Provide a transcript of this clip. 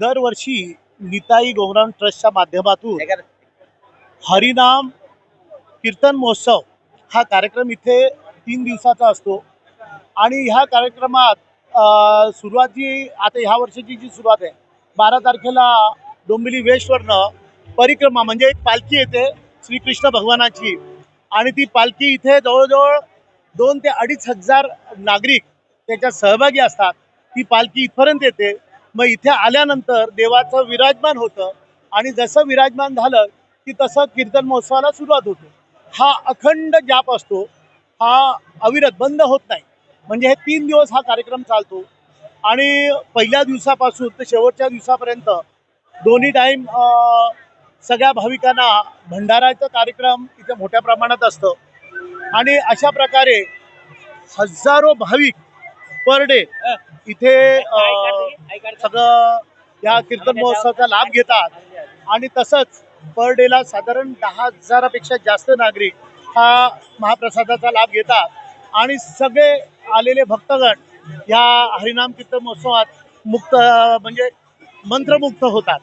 दरवर्षी निताई गौरांग ट्रस्टच्या माध्यमातून हरिनाम कीर्तन महोत्सव हा कार्यक्रम इथे तीन दिवसाचा असतो. आणि ह्या कार्यक्रमात सुरुवात जी आता ह्या वर्षाची जी सुरुवात आहे बारा तारखेला डोंबिवली वेस्टवरनं परिक्रमा म्हणजे एक पालखी येते श्रीकृष्ण भगवानाची. आणि ती पालखी इथे जवळजवळ दोन ते अडीच हजार नागरिक त्याच्यात सहभागी असतात. ती पालखी इथपर्यंत येते. मग इथे आल्यानंतर देवाचं विराजमान होतं. आणि जसं विराजमान झालं की तसं कीर्तन महोत्सवाला सुरुवात होते. हा अखंड जाप असतो. हा अविरत बंद होत नाही. म्हणजे हे तीन दिवस हा कार्यक्रम चालतो. आणि पहिल्या दिवसापासून ते शेवटच्या दिवसापर्यंत दोन्ही टाईम सगळ्या भाविकांना भंडाराचा कार्यक्रम इथे मोठ्या प्रमाणात असतं. आणि अशा प्रकारे हजारो भाविक पर डे इथे सगळं या कीर्तन महोत्सवाचा लाभ घेतात. आणि तसंच पर डेला साधारण दहा हजारापेक्षा जास्त नागरिक हा महाप्रसादाचा लाभ घेतात. आणि सगळे आलेले भक्तगण या हरिनाम कीर्तन महोत्सवात मुक्त म्हणजे मंत्रमुक्त होतात.